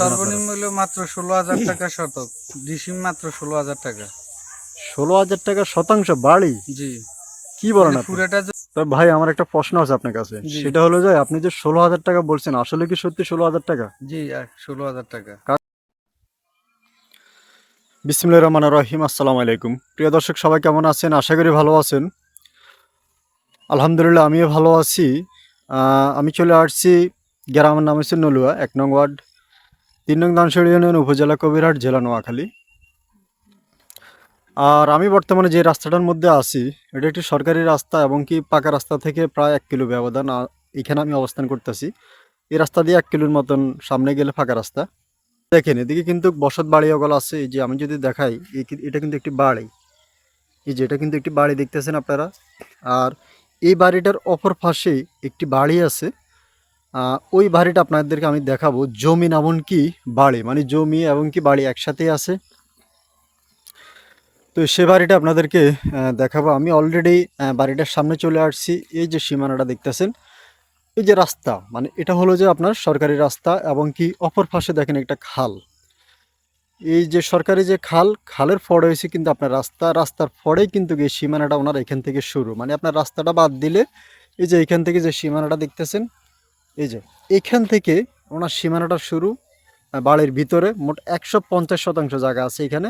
সর্বনিম্ন মূল্য মাত্র ষোলো হাজার টাকা শতক। ডিসিম মাত্র ষোলো হাজার টাকা। ষোলো হাজার টাকা শতাংশ বাড়ি? জি। কি বলেন পুরাটা তবে ভাই আমার একটা প্রশ্ন আছে আপনার কাছে। সেটা হলো যে আপনি যে ষোলো হাজার টাকা বলছেন আসলে কি সত্যি ষোলো হাজার টাকা? জি ষোলো হাজার টাকা। বিসমুল্লাহ রহমান রহিম আসসালামু আলাইকুম। প্রিয় দর্শক সবাই কেমন আছেন? আশা করি ভালো আছেন। আলহামদুলিল্লাহ আমিও ভালো আছি। আহ, আমি চলে আসছি গ্রামের নাম হচ্ছে নলুয়া এক নং ওয়ার্ড। তিন নং দানসড়ি ইউনিয়ন উপজেলা কবিরহাট, জেলা নোয়াখালী। আর আমি বর্তমানে যে রাস্তাটার মধ্যে আছি, এটা একটি সরকারি রাস্তা এবং কি পাকা রাস্তা থেকে প্রায় এক কিলো ব্যবধান এখানে আমি অবস্থান করতেছি। এই রাস্তা দিয়ে এক কিলোর মতন সামনে গেলে ফাঁকা রাস্তা। দেখেন, এদিকে কিন্তু বসত বাড়ি ওগুলো আছে। এই যে আমি যদি দেখাই এটা কিন্তু একটি বাড়ি। এই যে এটা কিন্তু একটি বাড়ি দেখতেছেন আপনারা। আর এই বাড়িটার অপর পাশে একটি বাড়ি আছে। ওই বাড়িটা আপনাদেরকে আমি দেখাবো। জমি এমন কি বাড়ি? মানে জমি এবং কি বাড়ি একসাথে আছে? তো সে বাড়িটা আপনাদেরকে দেখাবো। আমি অলরেডি বাড়িটার সামনে চলে আসছি। এই যে সীমানাটা দেখতেছেন, এই যে রাস্তা মানে এটা হলো যে আপনার সরকারি রাস্তা এবং কি অপর পাশে দেখেন একটা খাল। এই যে সরকারি যে খাল, খালের ফড়ে হয়েছে কিন্তু আপনার রাস্তা। রাস্তার ফড়েই কিন্তু এই সীমানাটা ওনার এখান থেকে শুরু। মানে আপনার রাস্তাটা বাদ দিলে এই যে এখান থেকে যে সীমানাটা দেখতেছেন এই যে, এখান থেকে ওনার সীমানাটা শুরু বাড়ির ভিতরে মোট একশো পঞ্চাশ শতাংশ জায়গা আছে এখানে।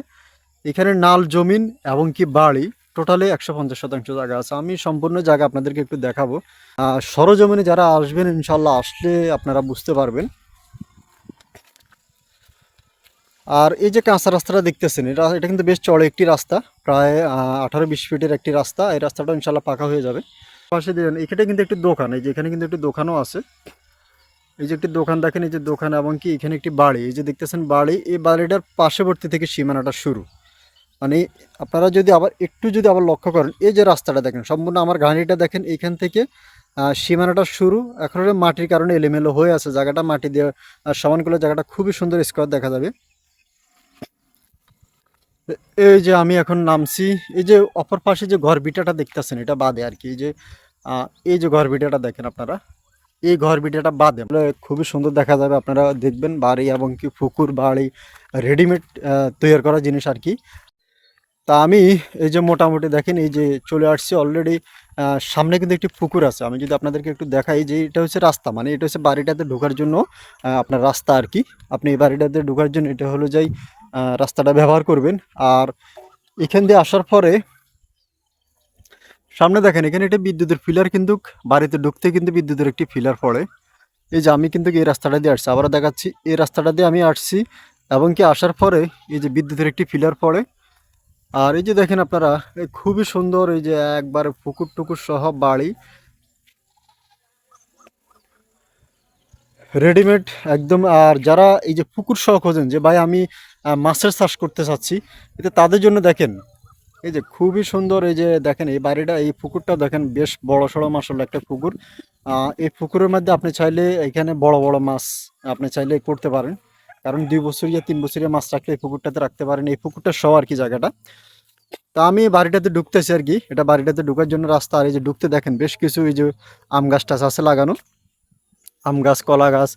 এখানে নাল, জমিন এবং কি বাড়ি, টোটালি একশো পঞ্চাশ শতাংশ জায়গা আছে। আমি সম্পূর্ণ জায়গা আপনাদেরকে একটু দেখাবো। সরজমিনে যারা আসবেন ইনশাল্লাহ আসলে আপনারা বুঝতে পারবেন। আর এই যে কাঁচা রাস্তাটা দেখতেছেন, এটা এটা কিন্তু বেশ চড়ে একটি রাস্তা, প্রায় আঠারো বিশ ফিটের একটি রাস্তা। এই রাস্তাটা ইনশাল্লাহ পাকা হয়ে যাবে। পাশে দেখেন, এখানে কিন্তু একটি দোকান, এই যে এখানে কিন্তু একটি দোকানও আছে। এই যে একটি দোকান, দেখেন এই যে দোকান এবং কি এখানে একটি বাড়ি, এই যে দেখতেছেন বাড়ি, এই বাড়িটার পার্শ্ববর্তী থেকে সীমানাটা শুরু। মানে আপনারা যদি আবার একটু যদি আবার লক্ষ্য করেন, এই যে রাস্তাটা দেখেন, সম্পূর্ণ আমার গাড়িটা দেখেন এখান থেকে সীমানাটা শুরু, এখন মাটির কারণে এলোমেলো হয়ে আছে, জায়গাটা মাটি দিয়ে সমান করলে জায়গাটা খুবই সুন্দর স্কোয়ার দেখা যাবে। এই যে আমি এখন নামছি, এই যে অপর পাশে যে ঘর বিটাটা দেখতেছেন, এটা বাদে আর কি, এই যে এই যে ঘর বিটাটা দেখেন আপনারা, এই ঘর বিটাটা বাদে খুবই সুন্দর দেখা যাবে, আপনারা দেখবেন বাড়ি এবং কি পুকুর, বাড়ি রেডিমেড তৈরি করা জিনিস আর কি। তা আমি এই যে মোটামুটি দেখেন, এই যে চলে আসছি অলরেডি সামনে কিন্তু একটি পুকুর আছে, আমি যদি আপনাদেরকে একটু দেখাই যে এটা হচ্ছে রাস্তা মানে এটা হচ্ছে বাড়িটাতে ঢোকার জন্য আপনার রাস্তা আর কি। আপনি এই বাড়িটাতে ঢোকার জন্য এটা হলো যাই রাস্তাটা ব্যবহার করবেন, আর এখান দিয়ে আসার পরে সামনে দেখেন, এখানে একটা বিদ্যুতের ফিলার কিন্তু বাড়িতে ঢুকতে কিন্তু বিদ্যুতের একটি ফিলার পড়ে। এই যে আমি কিন্তু এই রাস্তাটা দিয়ে আসছি আবার দেখাচ্ছি, এই রাস্তাটা দিয়ে আমি আসছি এবং কি আসার পরে এই যে বিদ্যুতের একটি ফিলার পড়ে। আর এই যে দেখেন আপনারা খুবই সুন্দর এই যে একবার পুকুর টুকুর সহ বাড়ি। রেডিমেড একদম, আর যারা এই যে পুকুর সহ খোঁজেন, যে ভাই আমি মাছের চাষ করতে চাচ্ছি, এতে তাদের জন্য দেখেন এই যে খুবই সুন্দর এই যে দেখেন, এই বাড়িটা, এই পুকুরটা দেখেন, বেশ বড় সড়ো মাসাল একটা পুকুর। এই পুকুরের মধ্যে আপনি চাইলে এখানে বড় বড় মাছ আপনি চাইলে করতে পারেন। কারণ দুই বছরিয়া তিন বছরিয়া মাছ রাখলে এই পুকুরটাতে রাখতে পারেন। এই পুকুরটা সহ আর কি জায়গাটা? তা আমি বাড়িটাতে ঢুকতেছি আর কি। এটা বাড়িটাতে ঢুকার জন্য রাস্তা আর এই যে ঢুকতে দেখেন, বেশ কিছু এই যে আম গাছ টাছ আছে লাগানো। আম গাছ, কলা গাছ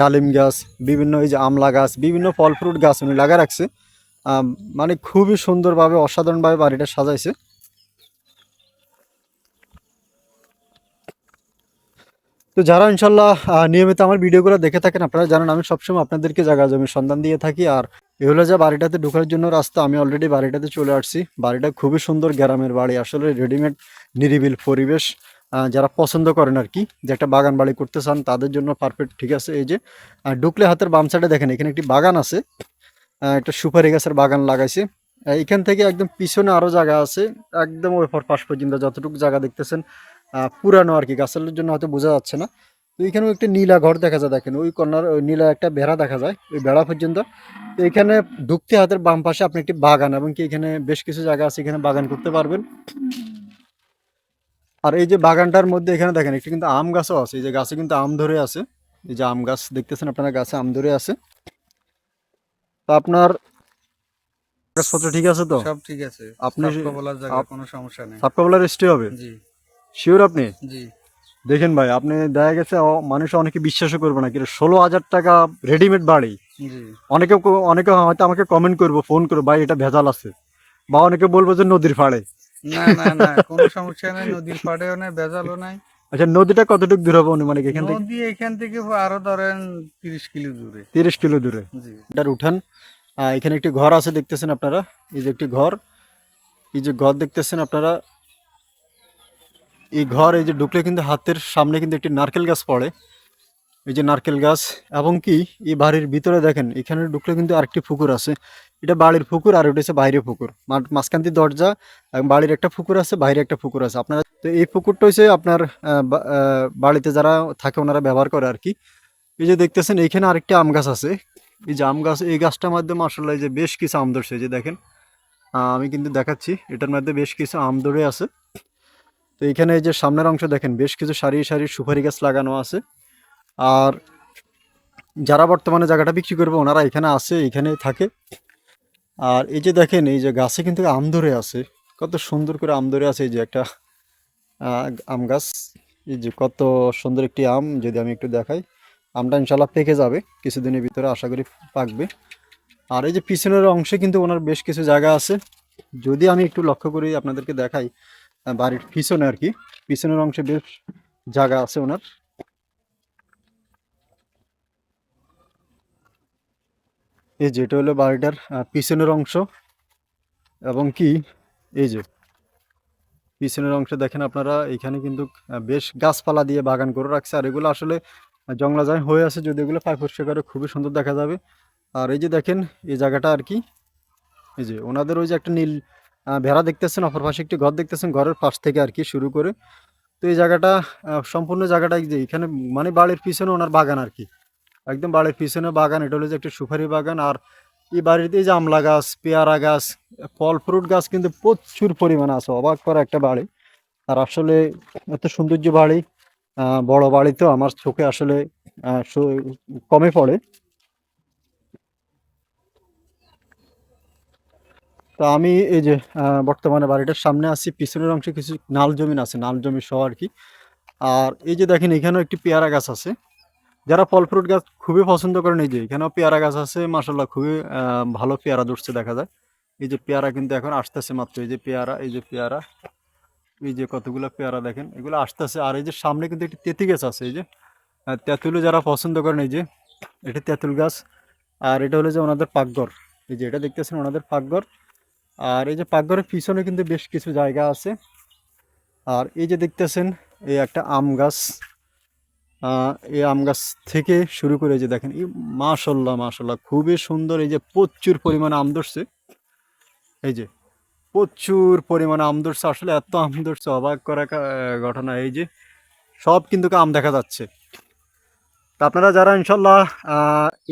ডালিম গাছ, বিভিন্ন এই যে আমলা গাছ, বিভিন্ন ফল ফ্রুট গাছ উনি লাগা রাখছে। মানে খুবই সুন্দরভাবে, অসাধারণভাবে বাড়িটা সাজাইছে। তো যারা ইনশাল্লাহ নিয়মিত আমার ভিডিওগুলো দেখে থাকেন, আপনারা জানেন আমি সবসময় আপনাদেরকে জায়গা জমির সন্ধান দিয়ে থাকি। আর এগুলো যে বাড়িটাতে ঢোকার জন্য রাস্তা, আমি অলরেডি বাড়িটাতে চলে আসছি। বাড়িটা খুবই সুন্দর গ্রামের বাড়ি, আসলে রেডিমেড নিরিবিল পরিবেশ। যারা পছন্দ করেন আর কি, যে একটা বাগান বাড়ি করতে চান, তাদের জন্য পারফেক্ট ঠিক আছে? এই যে ঢুকলে হাতের বাম সাইডে দেখেন, এখানে একটি বাগান আছে। একটা সুপারি গাছের বাগান লাগাইছে। এখান থেকে একদম পিছনে আরও জায়গা আছে, একদম ওই পাশ পর্যন্ত যতটুকু জায়গা দেখতেছেন পুরানো আর কি, গাছের জন্য হয়তো বোঝা যাচ্ছে না। তো এখানেও একটা নীলা ঘর দেখা যায়, দেখেন ওই কর্নার, ওই নীলা একটা বেড়া দেখা যায়, ওই বেড়া পর্যন্ত। তো এখানে ঢুকতে হাতের বাম পাশে আপনি একটি বাগান এবং কি এখানে বেশ কিছু জায়গা আছে, এখানে বাগান করতে পারবেন। আর এই যে বাগানটার মধ্যে এখানে দেখেন, একটি কিন্তু আম গাছও আছে, এই যে গাছে কিন্তু আম ধরে আছে। এই যে আম গাছ দেখতেছেন আপনারা, গাছে আম ধরে আছে। আপনার কাগজপত্র ঠিক আছে তো? সব ঠিক আছে। আপনি- বলার জায়গা কোনো সমস্যা নেই। রেস্টে হবে? জি। শিওর আপনি? জি। দেখেন ভাই আপনি দেখা গেছে মানুষ অনেকে বিশ্বাসও করবে না কিন্তু ষোলো হাজার টাকা রেডিমেড বাড়ি। জি। অনেকে অনেকে হয়তো আমাকে কমেন্ট করব ফোন করব ভাই এটা ভেজাল আছে। বা অনেকে বলব যে নদীর ফাড়ে। না না না কোনো সমস্যা নাই নদীর পাড়েও নাই বেজালও নাই। আচ্ছা নদীটা কতটুকু দূর হবে অনুমানিক এখান থেকে? নদী এখান থেকে আরও ধরেন তিরিশ কিলো দূরে। তিরিশ কিলো দূরে। জি। এটার উঠান। এখানে একটি ঘর আছে দেখতেছেন আপনারা। এই যে একটি ঘর। এই যে ঘর দেখতেছেন আপনারা। এই ঘর এই যে ঢুকলে কিন্তু হাতের সামনে কিন্তু একটি নারকেল গাছ পড়ে। এই যে নারকেল গাছ। এবং কি এই বাড়ির ভিতরে দেখেন এখানে ঢুকলে কিন্তু আরেকটি পুকুর আছে। এটা বাড়ির পুকুর আর ওটা হচ্ছে বাইরে পুকুর। মাঝখান দিয়ে দরজা এবং বাড়ির একটা পুকুর আছে, বাইরে একটা পুকুর আছে। আপনারা তো এই পুকুরটা হচ্ছে আপনার বাড়িতে যারা থাকে ওনারা ব্যবহার করে আর কি। এই যে দেখতেছেন, এইখানে আরেকটা আম গাছ আছে। এই যে আম গাছ, এই গাছটার মধ্যে মাসাল্লাহ যে বেশ কিছু আম ধরছে যে দেখেন। আমি কিন্তু দেখাচ্ছি, এটার মধ্যে বেশ কিছু আম ধরে আছে। তো এখানে এই যে সামনের অংশ দেখেন, বেশ কিছু সারি সারি সুপারি গাছ লাগানো আছে। আর যারা বর্তমানে জায়গাটা বিক্রি করবে, ওনারা এখানে আসে এখানে থাকে। আর এই যে দেখেন, এই যে গাছে কিন্তু আম ধরে আছে। কত সুন্দর করে আম ধরে আছে এই যে একটা আম গাছ। এই যে কত সুন্দর একটি আম, যদি আমি একটু দেখাই, আমটা ইনশাল্লাহ পেকে যাবে, কিছুদিনের ভিতরে আশা করি পাকবে। আর এই যে পিছনের অংশে কিন্তু ওনার বেশ কিছু জায়গা আছে। যদি আমি একটু লক্ষ্য করি, আপনাদেরকে দেখাই বাড়ির পিছনে আর কি, পিছনের অংশে বেশ জায়গা আছে ওনার। এই যেটা হলো বাড়িটার পিছনের অংশ। এবং কি, এই যে, পিছনের অংশে দেখেন আপনারা, এখানে কিন্তু বেশ গাছপালা দিয়ে বাগান করে রাখছে। আর এগুলো আসলে জংলা যায় হয়ে আছে যদি এগুলো পাই পরিষ্কার করে খুবই সুন্দর দেখা যাবে। আর এই যে দেখেন, এই জায়গাটা আর কি, এই যে, ওনাদের ওই যে একটা নীল ভেড়া দেখতেছেন, অপর পাশে একটি ঘর দেখতেছেন, ঘরের পাশ থেকে আর কি শুরু করে। তো এই জায়গাটা সম্পূর্ণ জায়গাটা যে, এখানে মানে বাড়ির পিছনে ওনার বাগান আর কি। একদম বাড়ির পিছনে বাগান, এটা হলো যে একটা সুপারি বাগান। আর এই বাড়িতে যে আমলা গাছ, পেয়ারা গাছ, ফল, ফ্রুট গাছ কিন্তু প্রচুর পরিমাণে আছে, অবাক করা একটা বাড়ি। আর আসলে এত সৌন্দর্য বাড়ি বড় বাড়ি তো আমার চোখে আসলে কমে পড়ে। তো আমি এই যে বর্তমানে বাড়িটার সামনে আছি, পিছনের অংশে কিছু নাল জমিন আছে, নাল জমি সহ আর কি। আর এই যে দেখেন, এখানেও একটি পেয়ারা গাছ আছে। যারা ফল ফ্রুট গাছ খুবই পছন্দ করেন, এই এখানেও পেয়ারা গাছ আছে মাসাল্লাহ খুবই ভালো পেয়ারা ধরছে দেখা যায়। এই যে পেয়ারা কিন্তু এখন আসতেছে মাত্র, এই যে পেয়ারা, এই যে পেয়ারা, এই যে কতগুলো পেয়ারা দেখেন, এগুলো আসতেছে। আর এই যে সামনে কিন্তু একটি তেঁতি গাছ আছে, এই যে তেঁতুলও যারা পছন্দ করেন, এই যে, এটা তেঁতুল গাছ। আর এটা হলো যে ওনাদের পাকঘর, এই যে এটা দেখতেছেন ওনাদের পাকঘর। আর এই যে পাকঘরের পিছনে কিন্তু বেশ কিছু জায়গা আছে। আর এই যে দেখতেছেন, এই একটা আম গাছ। এই আম গাছ থেকে শুরু করে যে দেখেন, এই মাশাল্লাহ মাশাল্লাহ খুবই সুন্দর এই যে প্রচুর পরিমাণে আম ধরছে। এই যে প্রচুর পরিমাণে আম ধরছে, আসলে এত আম ধরছে, অবাক করা ঘটনা এই যে, সব কিন্তু আম দেখা যাচ্ছে। তা আপনারা যারা ইনশাল্লাহ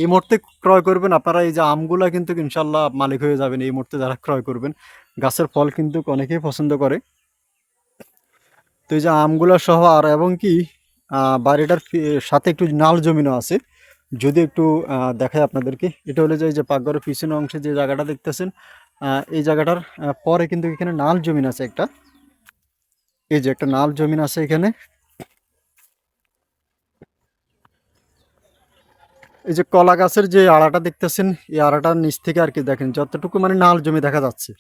এই মুহূর্তে ক্রয় করবেন, আপনারা এই যে আমগুলা কিন্তু ইনশাল্লাহ মালিক হয়ে যাবেন এই মুহূর্তে যারা ক্রয় করবেন। গাছের ফল কিন্তু অনেকেই পছন্দ করে। তো এই যে আমগুলা সহ আর, এবং কি বাড়িটার সাথে একটু নাল জমিনও আছে। যদি একটু দেখায় আপনাদেরকে। এটা হলো যে যে পাকঘরের পিছনের অংশে যে জায়গাটা দেখতেছেন এই জায়গাটার পরে কিন্তু এখানে নাল জমিন আছে একটা। এই যে একটা নাল জমিন আছে এখানে। এই যে কলা গাছের যে আড়াটা দেখতেছেন, এই আড়াটার নিচ থেকে আর কি দেখেন, যতটুকু মানে নাল জমি দেখা যাচ্ছে।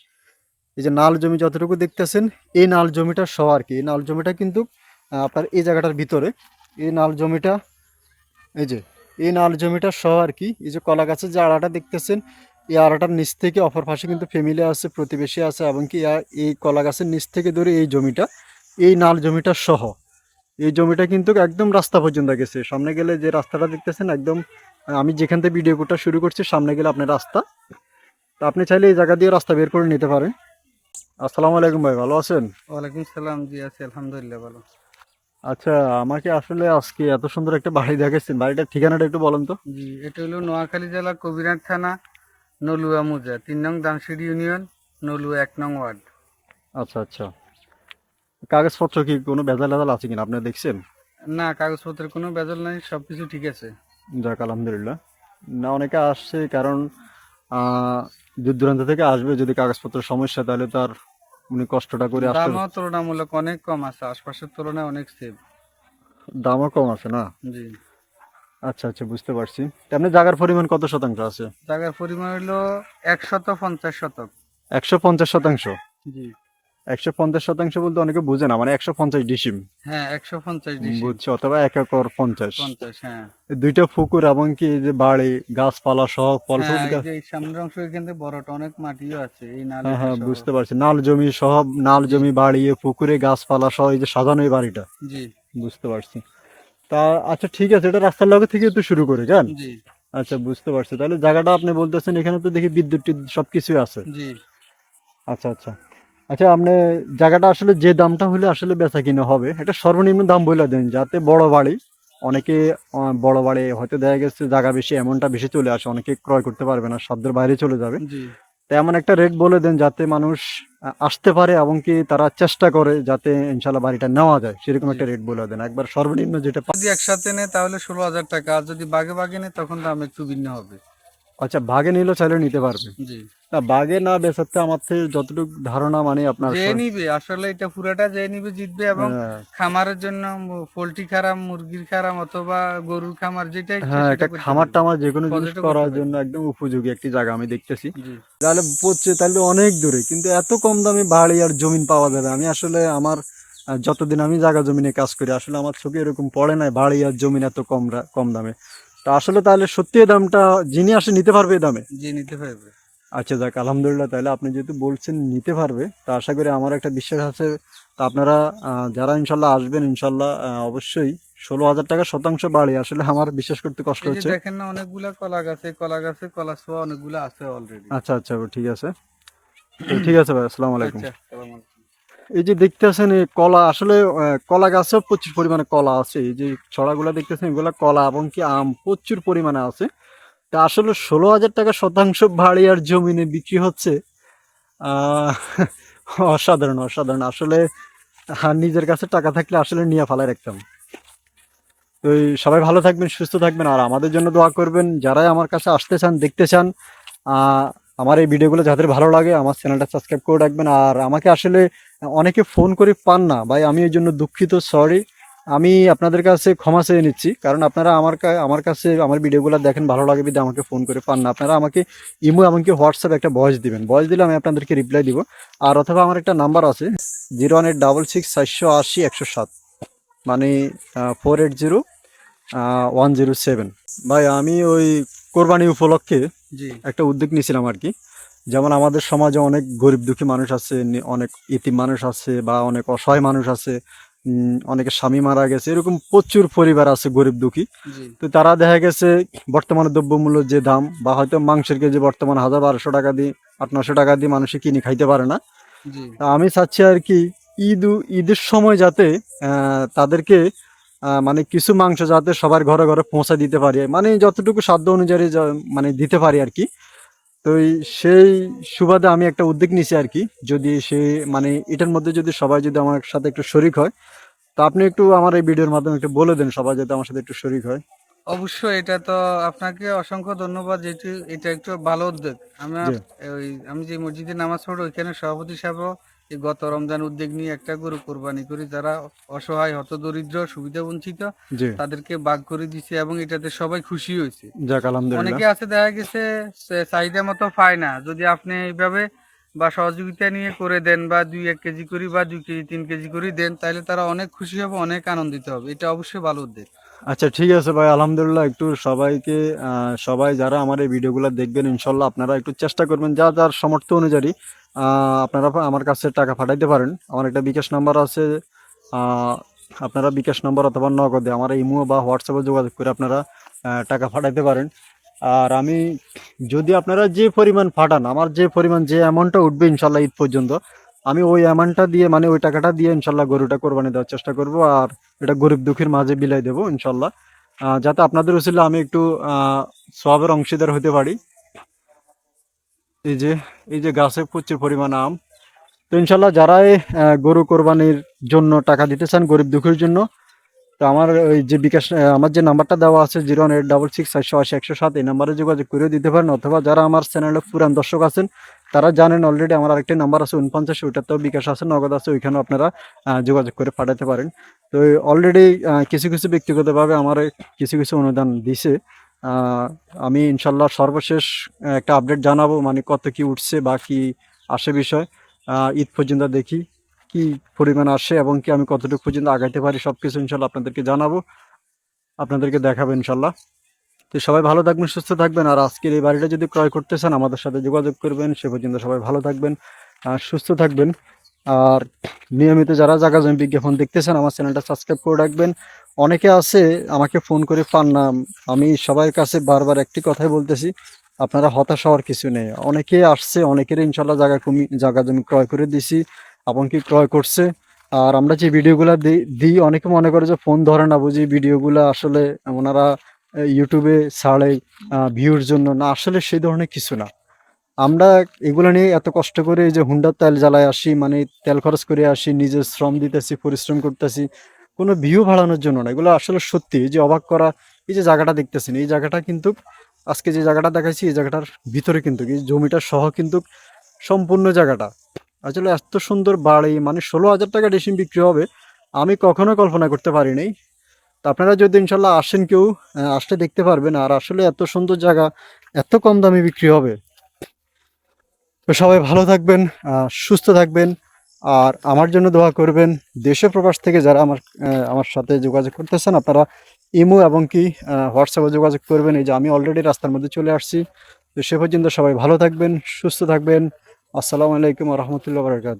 এই যে নাল জমি যতটুকু দেখতেছেন, এই নাল জমিটা সহ আর কি। এই নাল জমিটা কিন্তু আপনার এই জায়গাটার ভিতরে, এই নাল জমিটা, এই যে, এই নাল জমিটা সহ আর কি, এই যে কলা গাছের যে আড়াটা দেখতেছেন, এই আড়াটার নিচ থেকে অপর পাশে কিন্তু ফ্যামিলি আছে, প্রতিবেশী আছে, এবং কি এই কলা গাছের নিচ থেকে ধরে এই জমিটা, এই নাল জমিটা সহ। এই জমিটা কিন্তু একদম রাস্তা পর্যন্ত গেছে। সামনে গেলে যে রাস্তাটা দেখতেছেন, একদম, আমি যেখান থেকে ভিডিও করতে শুরু করছি, সামনে গেলে আপনার রাস্তা। তো আপনি চাইলে এই জায়গা দিয়ে রাস্তা বের করে নিতে পারেন। আসসালামু আলাইকুম ভাই, ভালো আছেন? ওয়ালাইকুম সালাম, জি আছি, আলহামদুলিল্লাহ, ভালো। আচ্ছা আমাকে আসলে আজকে এত সুন্দর একটা বাড়ি দেখাচ্ছেন বাড়িটার ঠিকানাটা একটু বলেন তো। জি এটা হলো নোয়াখালী জেলার কবিরাট থানা নলুয়া মুজা। তিন নং দানসিড়ি ইউনিয়ন নলুয়া এক নং ওয়ার্ড। আচ্ছা আচ্ছা। কাগজপত্র কি কোনো ভেজাল ভেজাল আছে কিনা? আপনি দেখছেন? না কাগজপত্রের কোনো বেজল নাই সব কিছু ঠিক আছে। যাক আলহামদুলিল্লাহ। না অনেকে আসছে কারণ দূর দূরান্ত থেকে আসবে যদি কাগজপত্রের সমস্যা তাহলে তার উনি কষ্টটা করে আসতে দামও তুলনামূলক অনেক কম আছে আশপাশের তুলনায় অনেক সেভ দামও কম আছে না? জি। আচ্ছা আচ্ছা বুঝতে পারছি। তেমনি জায়গার পরিমাণ কত শতাংশ আছে? জায়গার পরিমাণ হলো একশত পঞ্চাশ শতক। একশো পঞ্চাশ শতাংশ? জি। একশো পঞ্চাশ শতাংশ বলতে অনেকে বুঝে না মানে একশো পঞ্চাশ ডিসিম। হ্যাঁ একশো পঞ্চাশ বুঝছি অথবা এক একর পঞ্চাশ। পঞ্চাশ হ্যাঁ। দুইটা পুকুর এবং কি যে বাড়ি গাছপালা সহ ফল হ্যাঁ, ফুল গাছ যে সামনের অংশ থেকে বড়টা অনেক মাটিও আছে এই নালে হ্যাঁ হ্যাঁ বুঝতে পারছি। নাল জমি সহ নাল জমি পুকুরে গাছপালা সহ এই যে সাজানো এই বাড়িটা। জি। বুঝতে পারছি। তা আচ্ছা ঠিক আছে এটা রাস্তার লগে থেকে একটু শুরু করে কেন জি। আচ্ছা বুঝতে পারছি। তাহলে জায়গাটা আপনি বলতেছেন এখানে তো দেখি বিদ্যুৎ সবকিছু আছে। জি। আচ্ছা আচ্ছা। আচ্ছা আপনি জায়গাটা আসলে যে দামটা হলে আসলে বেচা কিনা হবে এটা সর্বনিম্ন দাম বলে দেন যাতে বড় বাড়ি অনেকে বড় বাড়ি হয়তো দেখা গেছে জায়গা বেশি এমনটা বেশি চলে আসে অনেকে ক্রয় করতে পারবে না সাধ্যের বাইরে চলে যাবে। তো এমন একটা রেট বলে দেন যাতে মানুষ আসতে পারে এবং কি তারা চেষ্টা করে যাতে ইনশাল্লাহ বাড়িটা নেওয়া যায় সেরকম একটা রেট বলে দেন। একবার সর্বনিম্ন যেটা যদি একসাথে নেয় তাহলে ষোলো হাজার টাকা আর যদি বাগে বাগে নেয় তখন দাম একটু ভিন্ন হবে। আচ্ছা ভাগে নিলেও চাইলে নিতে পারবে। জি। না বাগে না বেচাতে আমার থেকে যতটুকু ধারণা মানে আপনার যে নিবে আসলে এটা পুরাটা যে নিবে জিতবে এবং হ্যাঁ, খামারের জন্য পোলট্রি খারাম মুরগির খারাম অথবা গরুর খামার যেটাই হ্যাঁ একটা খামার টামার যে কোনো জিনিস করার জন্য একদম উপযোগী একটি জায়গা আমি দেখতেছি। তাহলে পড়ছে তাহলে অনেক দূরে কিন্তু এত কম দামে বাড়ি আর জমিন পাওয়া যাবে? আমি আসলে আমার যতদিন আমি জায়গা জমিনে কাজ করি আসলে আমার চোখে এরকম পড়ে নাই বাড়ি আর জমিন এত কম কম দামে। তা আসলে তাহলে সত্যি এই দামটা যিনি আসে নিতে পারবে এই দামে? জি নিতে পারবে। আচ্ছা যাক আলহামদুলিল্লাহ তাহলে আপনি যেহেতু বলছেন নিতে পারবে তা আশা করি আমার একটা বিশ্বাস আছে তা আপনারা যারা ইনশাল্লাহ আসবেন ইনশাল্লাহ অবশ্যই ষোলো হাজার টাকা শতাংশ বাড়ি আসলে আমার বিশ্বাস করতে কষ্ট হচ্ছে। দেখেন না অনেকগুলা কলা গাছে কলা গাছে কলা ছোয়া অনেকগুলা আছে অলরেডি আচ্ছা আচ্ছা ঠিক আছে। ঠিক আছে ভাই আসসালামু আলাইকুম। আচ্ছা আসসালামু আলাইকুম। এই যে দেখতেছেন, এই কলা, আসলে কলা গাছেও প্রচুর পরিমাণে কলা আছে। এই যে ছড়াগুলা দেখতেছেন, এগুলা কলা এবং কি আম প্রচুর পরিমাণে আছে। তা আসলে ষোলো হাজার টাকা শতাংশ বাড়ি আর জমিনে বিক্রি হচ্ছে। অসাধারণ অসাধারণ। আসলে নিজের কাছে টাকা থাকলে আসলে নিয়ে ফালাই রাখতাম তো সবাই ভালো থাকবেন, সুস্থ থাকবেন। আর আমাদের জন্য দোয়া করবেন, যারাই আমার কাছে আসতে চান, দেখতে চান আমার এই ভিডিওগুলো যাদের ভালো লাগে, আমার চ্যানেলটা সাবস্ক্রাইব করে রাখবেন। আর আমাকে আসলে অনেকে ফোন করে পান না। ভাই আমি এই জন্য দুঃখিত সরি আমি আপনাদের কাছে ক্ষমা চেয়ে নিচ্ছি কারণ আপনারা আমার আমার কাছে আমার ভিডিওগুলো দেখেন ভালো লাগে বিধে আমাকে ফোন করে পান না। আপনারা আমাকে ইমো এমনকি হোয়াটসঅ্যাপে একটা ভয়েস দিবেন। ভয়েস দিলে আমি আপনাদেরকে রিপ্লাই দিব। আর অথবা আমার একটা নাম্বার আছে zero one eight double six চারশো আশি একশো সাত মানে four eight zero one zero seven ভাই আমি ওই কোরবানি উপলক্ষে জি। একটা উদ্যোগ নিয়েছিলাম আর কি। যেমন আমাদের সমাজে অনেক গরিব দুঃখী মানুষ আছে অনেক ইতিম মানুষ আছে বা অনেক অসহায় মানুষ আছে উম, অনেকের স্বামী মারা গেছে এরকম প্রচুর পরিবার আছে গরিব দুঃখী। তো তারা দেখা গেছে বর্তমানে দ্রব্যমূল্যের যে দাম বা হয়তো মাংসের কেজি বর্তমান হাজার বারোশো টাকা দিয়ে আট নশো টাকা দিয়ে মানুষে কিনে খাইতে পারে না। আমি চাচ্ছি আর কি ঈদ ঈদের সময় যাতে আহ, তাদেরকে আহ, মানে কিছু মাংস যাতে সবার ঘরে ঘরে পৌঁছে দিতে পারি মানে যতটুকু সাধ্য অনুযায়ী মানে দিতে পারি আর কি। তো সেই সুবাদে আমি একটা উদ্যোগ নিছি আর কি। যদি সে মানে এটার মধ্যে যদি সবাই যদি আমার সাথে একটু শরিক হয় তো আপনি একটু আমার এই ভিডিওর মাধ্যমে একটু বলে দেন সবাই যাতে আমার সাথে একটু শরিক হয়। অবশ্যই এটা তো আপনাকে অসংখ্য ধন্যবাদ যেহেতু এটা একটু ভালো উদ্যোগ। আমার ওই আমি যে মসজিদে নামাজ পড়ি ওইখানে সভাপতি সাহেব গত রমজান উদ্যোগ নিয়ে একটা গরু কোরবানি করি। যারা অসহায় হত দরিদ্র সুবিধা বঞ্চিত তাদেরকে বাগ করে দিছে এবং এটাতে সবাই খুশি হয়েছে। অনেকে আছে দেখা গেছে চাহিদা মতো পায় না। যদি আপনি এইভাবে বা সহযোগিতা নিয়ে করে দেন বা দুই এক কেজি করি বা দুই কেজি তিন কেজি করে দেন তাহলে তারা অনেক খুশি হবে অনেক আনন্দিত হবে। এটা অবশ্যই ভালো উদ্যোগ। আচ্ছা ঠিক আছে ভাই, আলহামদুলিল্লাহ একটু সবাইকে সবাই যারা আমার এই ভিডিওগুলো দেখবেন, ইনশাল্লাহ আপনারা একটু চেষ্টা করবেন, যা যার সামর্থ্য অনুযায়ী আপনারা আমার কাছে টাকা পাঠাইতে পারেন। আমার একটা বিকাশ নাম্বার আছে আপনারা বিকাশ নাম্বার অথবা নগদে আমার ইমো বা হোয়াটসঅ্যাপে যোগাযোগ করে আপনারা টাকা পাঠাইতে পারেন। আর আমি যদি আপনারা যে পরিমাণ পাঠান, আমার যে পরিমাণ যে অ্যামাউন্টটা উঠবে ইনশাল্লাহ ঈদ পর্যন্ত আমি ওই অ্যামাউন্টটা দিয়ে মানে ওই টাকাটা দিয়ে ইনশাল্লাহ গরুটা কোরবানি দেওয়ার চেষ্টা করব আর এটা গরিব দুঃখীর মাঝে বিলাই দেবো ইনশাল্লাহ। যাতে আপনাদের উচিত আমি একটু সবের অংশীদার হতে পারি। এই যে এই যে গাছে প্রচুর পরিমাণ আম। তো ইনশাল্লাহ যারাই গরু কোরবানির জন্য টাকা দিতে চান গরিব দুঃখের জন্য, তো আমার ওই যে বিকাশ আমার যে নাম্বারটা দেওয়া আছে zero one eight double six চারশো আশি একশো সাত, এই নাম্বারে যোগাযোগ করেও দিতে পারেন। অথবা যারা আমার চ্যানেলে পুরান দর্শক আছেন তারা জানেন অলরেডি আমার আরেকটি নাম্বার আছে উনপঞ্চাশ ওইটাতেও বিকাশ আছে, নগদ আছে, ওইখানেও আপনারা যোগাযোগ করে পাঠাতে পারেন। তো অলরেডি কিছু কিছু ব্যক্তিগতভাবে আমার কিছু কিছু অনুদান দিছে। আমি ইনশাল্লাহ সর্বশেষ একটা আপডেট জানাব মানে কত কি উঠছে বা কি আসে বিষয়। ঈদ পর্যন্ত দেখি কি পরিমাণ আসে এবং কি আমি কতটুকু পর্যন্ত আগাইতে পারি সব কিছু ইনশাল্লাহ আপনাদেরকে জানাব। আপনাদেরকে দেখাবো ইনশাল্লাহ। তো সবাই ভালো থাকবেন, সুস্থ থাকবেন। আর আজকের এই বাড়িটা যদি ক্রয় করতে চান, আমাদের সাথে যোগাযোগ করবেন। সে পর্যন্ত সবাই ভালো থাকবেন আর সুস্থ থাকবেন। আর নিয়মিত যারা জায়গা জমি বিজ্ঞাপন দেখতেছেন আমার চ্যানেলটা সাবস্ক্রাইব করে রাখবেন। অনেকে আছে, আমাকে ফোন করে পান না। আমি সবার কাছে বারবার একটি কথাই বলতেছি, আপনারা হতাশ হওয়ার কিছু নেই। অনেকে আসছে, অনেকের ইনশাল্লাহ জায়গা কমি জায়গা জমি ক্রয় করে দিছি, এবং কি ক্রয় করছে। আর আমরা যে ভিডিওগুলো দিই, অনেকে মনে করে যে ফোন ধরে না বুঝি, ভিডিওগুলো আসলে ওনারা ইউটিউবে ছাড়ে ভিউর জন্য। না, আসলে সেই ধরনের কিছু না। আমরা এগুলো নিয়ে এত কষ্ট করে যে হুন্ডার তেল জ্বালায় আসি মানে তেল খরচ করে আসি, নিজের শ্রম দিতেছি, পরিশ্রম করতেছি, কোনো ভিউ বাড়ানোর জন্য না। এগুলো আসলে সত্যি। যে অবাক করা, এই যে জায়গাটা দেখতেছেন, এই জায়গাটা কিন্তু, আজকে যে জায়গাটা দেখাচ্ছি এই জায়গাটার ভিতরে কিন্তু, এই জমিটা সহ কিন্তু সম্পূর্ণ জায়গাটা। আসলে এত সুন্দর বাড়ি মানে ষোলো হাজার টাকা ডেসিম বিক্রি হবে, আমি কখনো কল্পনা করতে পারি নাই। তো আপনারা যদি ইনশাল্লাহ আসেন কেউ আসলে দেখতে পারবেন। আর আসলে এত সুন্দর জায়গা, এত কম দামে বিক্রি হবে। তো সবাই ভালো থাকবেন সুস্থ থাকবেন। আর আমার জন্য দোয়া করবেন, দেশে প্রবাস থেকে যারা আমার আমার সাথে যোগাযোগ করতেছেন, আপনারা ইমো এবং কি হোয়াটসঅ্যাপে যোগাযোগ করবেন। এই যে আমি অলরেডি রাস্তার মধ্যে চলে আসছি। তো সে পর্যন্ত সবাই ভালো থাকবেন, সুস্থ থাকবেন। আসসালামু আলাইকুম রহমতুল্লাহ বারকাত